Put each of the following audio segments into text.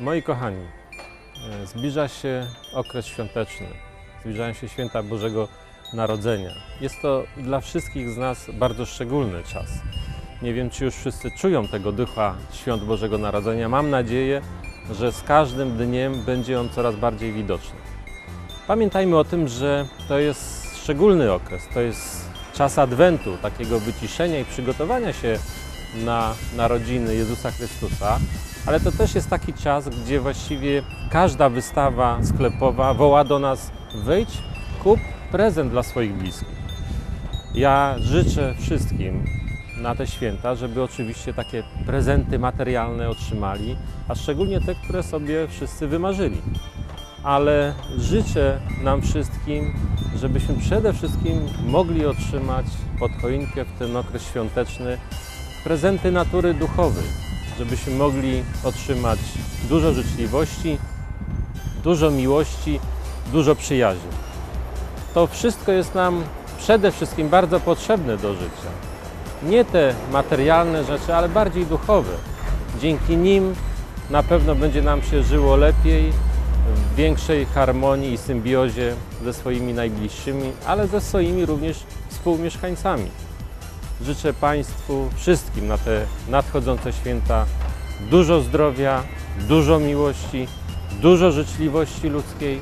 Moi kochani, e, zbliża się okres świąteczny, zbliżają się święta Bożego Narodzenia. Jest to dla wszystkich z nas bardzo szczególny czas. Nie wiem, czy już wszyscy czują tego ducha świąt Bożego Narodzenia. Mam nadzieję, że z każdym dniem będzie on coraz bardziej widoczny. Pamiętajmy o tym, że to jest szczególny okres, to jest czas Adwentu, takiego wyciszenia i przygotowania się na narodziny Jezusa Chrystusa, ale to też jest taki czas, gdzie właściwie każda wystawa sklepowa woła do nas: wyjdź, kup prezent dla swoich bliskich. Ja życzę wszystkim na te święta, żeby oczywiście takie prezenty materialne otrzymali, a szczególnie te, które sobie wszyscy wymarzyli. Ale życzę nam wszystkim, żebyśmy przede wszystkim mogli otrzymać pod choinkę w ten okres świąteczny prezenty natury duchowej, żebyśmy mogli otrzymać dużo życzliwości, dużo miłości, dużo przyjaźni. To wszystko jest nam przede wszystkim bardzo potrzebne do życia. Nie te materialne rzeczy, ale bardziej duchowe. Dzięki nim na pewno będzie nam się żyło lepiej, w większej harmonii i symbiozie ze swoimi najbliższymi, ale ze swoimi również współmieszkańcami. Życzę Państwu wszystkim na te nadchodzące święta dużo zdrowia, dużo miłości, dużo życzliwości ludzkiej.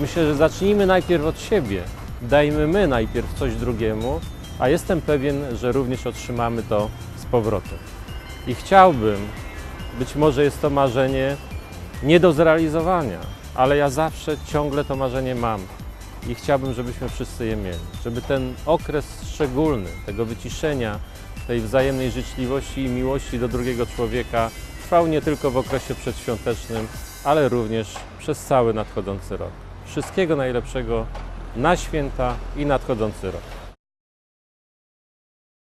Myślę, że zacznijmy najpierw od siebie. Dajmy my najpierw coś drugiemu, a jestem pewien, że również otrzymamy to z powrotem. I chciałbym, być może jest to marzenie nie do zrealizowania, ale ja zawsze ciągle to marzenie mam i chciałbym, żebyśmy wszyscy je mieli. Żeby ten okres szczególny, tego wyciszenia, tej wzajemnej życzliwości i miłości do drugiego człowieka trwał nie tylko w okresie przedświątecznym, ale również przez cały nadchodzący rok. Wszystkiego najlepszego na święta i nadchodzący rok.